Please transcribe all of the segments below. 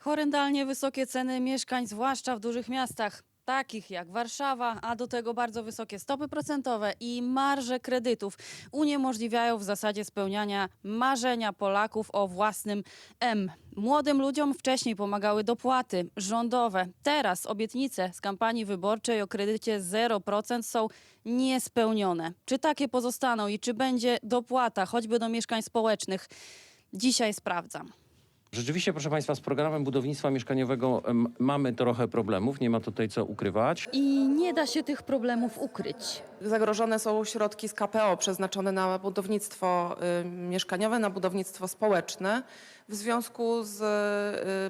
Horrendalnie wysokie ceny mieszkań, zwłaszcza w dużych miastach, takich jak Warszawa, a do tego bardzo wysokie stopy procentowe i marże kredytów uniemożliwiają w zasadzie spełniania marzenia Polaków o własnym M. Młodym ludziom wcześniej pomagały dopłaty rządowe. Teraz obietnice z kampanii wyborczej o kredycie 0% są niespełnione. Czy takie pozostaną i czy będzie dopłata choćby do mieszkań społecznych? Dzisiaj sprawdzam. Rzeczywiście, proszę Państwa, z programem budownictwa mieszkaniowego em, mamy trochę problemów, nie ma tutaj co ukrywać. I nie da się tych problemów ukryć. Zagrożone są środki z KPO przeznaczone na budownictwo y, mieszkaniowe, na budownictwo społeczne w związku z,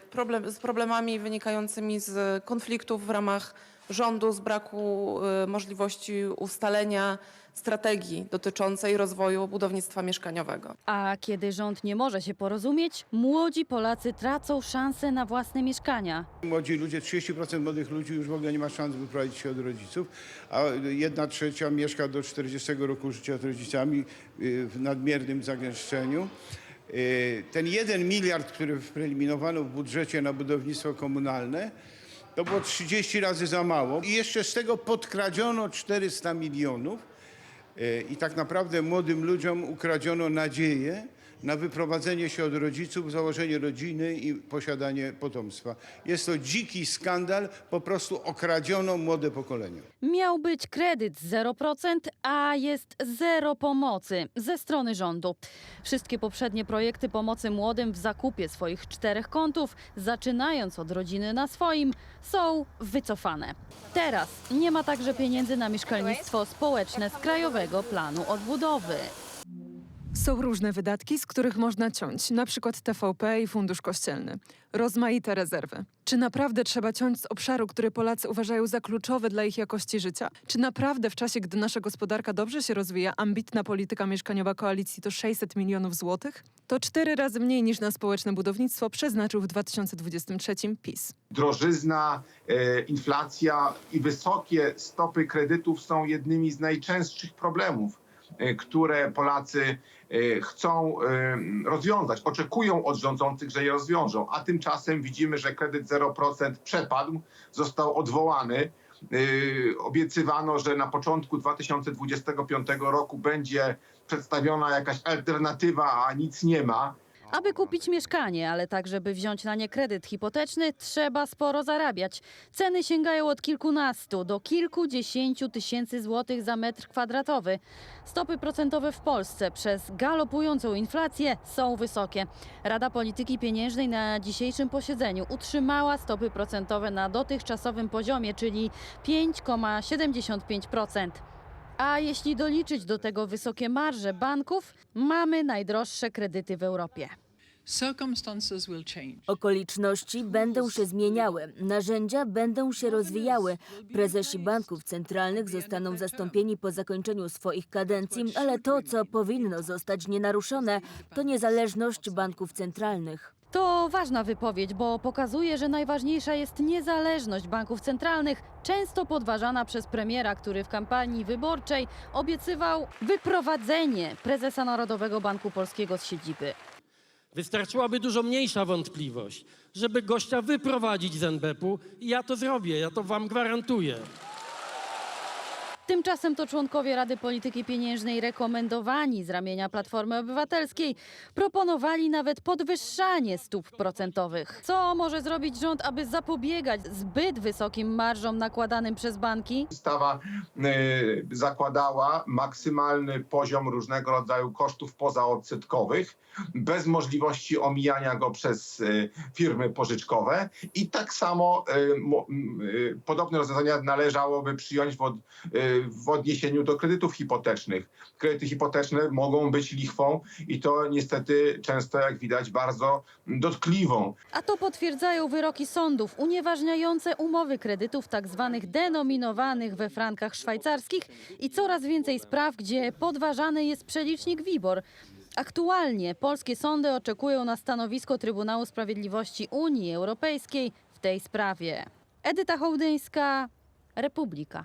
y, problem, z problemami wynikającymi z konfliktów w ramach rządu, z braku y, możliwości ustalenia strategii dotyczącej rozwoju budownictwa mieszkaniowego. A kiedy rząd nie może się porozumieć, młodzi Polacy tracą szansę na własne mieszkania. Młodzi ludzie, 30% młodych ludzi już w ogóle nie ma szans wyprowadzić się od rodziców, a jedna trzecia mieszka do 40 roku życia z rodzicami y, w nadmiernym zagęszczeniu. Y, Ten jeden miliard, który wyeliminowano w budżecie na budownictwo komunalne, to było 30 razy za mało. I jeszcze z tego podkradziono 400 milionów y, i tak naprawdę młodym ludziom ukradziono nadzieję na wyprowadzenie się od rodziców, założenie rodziny i posiadanie potomstwa. Jest to dziki skandal, po prostu okradziono młode pokolenie. Miał być kredyt 0%, a jest zero pomocy ze strony rządu. Wszystkie poprzednie projekty pomocy młodym w zakupie swoich czterech kątów, zaczynając od rodziny na swoim, są wycofane. Teraz nie ma także pieniędzy na mieszkalnictwo społeczne z Krajowego Planu Odbudowy. Są różne wydatki, z których można ciąć, na przykład TVP i Fundusz Kościelny. Rozmaite rezerwy. Czy naprawdę trzeba ciąć z obszaru, który Polacy uważają za kluczowy dla ich jakości życia? Czy naprawdę w czasie, gdy nasza gospodarka dobrze się rozwija, ambitna polityka mieszkaniowa koalicji to 600 milionów złotych? To cztery razy mniej niż na społeczne budownictwo przeznaczył w 2023 PiS. drożyzna, e, inflacja i wysokie stopy kredytów są jednymi z najczęstszych problemów, które Polacy e, chcą e, rozwiązać. Oczekują od rządzących, że je rozwiążą, a tymczasem widzimy, że kredyt 0% przepadł, został odwołany. Obiecywano, że na początku 2025 roku będzie przedstawiona jakaś alternatywa, a nic nie ma. Aby kupić mieszkanie, ale także by wziąć na nie kredyt hipoteczny, trzeba sporo zarabiać. Ceny sięgają od kilkunastu do kilkudziesięciu tysięcy złotych za metr kwadratowy. Stopy procentowe w Polsce przez galopującą inflację są wysokie. Rada Polityki Pieniężnej na dzisiejszym posiedzeniu utrzymała stopy procentowe na dotychczasowym poziomie, czyli 5,75%. A jeśli doliczyć do tego wysokie marże banków, mamy najdroższe kredyty w Europie. Okoliczności będą się zmieniały, narzędzia będą się rozwijały. Prezesi banków centralnych zostaną zastąpieni po zakończeniu swoich kadencji, ale to, co powinno zostać nienaruszone, to niezależność banków centralnych. To ważna wypowiedź, bo pokazuje, że najważniejsza jest niezależność banków centralnych, często podważana przez premiera, który w kampanii wyborczej obiecywał wyprowadzenie prezesa Narodowego Banku Polskiego z siedziby. Wystarczyłaby dużo mniejsza wątpliwość, żeby gościa wyprowadzić z NBP-u i ja to zrobię, ja to wam gwarantuję. Tymczasem to członkowie Rady Polityki Pieniężnej rekomendowani z ramienia Platformy Obywatelskiej proponowali nawet podwyższanie stóp procentowych. Co może zrobić rząd, aby zapobiegać zbyt wysokim marżom nakładanym przez banki? Ustawa e, zakładała maksymalny poziom różnego rodzaju kosztów pozaodsetkowych, bez możliwości omijania go przez e, firmy pożyczkowe i tak samo mo- m, e, podobne rozwiązania należałoby przyjąć w, od, e, w odniesieniu do kredytów hipotecznych. Kredyty hipoteczne mogą być lichwą i to niestety często, jak widać, bardzo dotkliwą. A to potwierdzają wyroki sądów unieważniające umowy kredytów tak zwanych denominowanych we frankach szwajcarskich i coraz więcej spraw, gdzie podważany jest przelicznik WIBOR. Aktualnie polskie sądy oczekują na stanowisko Trybunału Sprawiedliwości Unii Europejskiej w tej sprawie. Edyta Hołdyńska, Republika.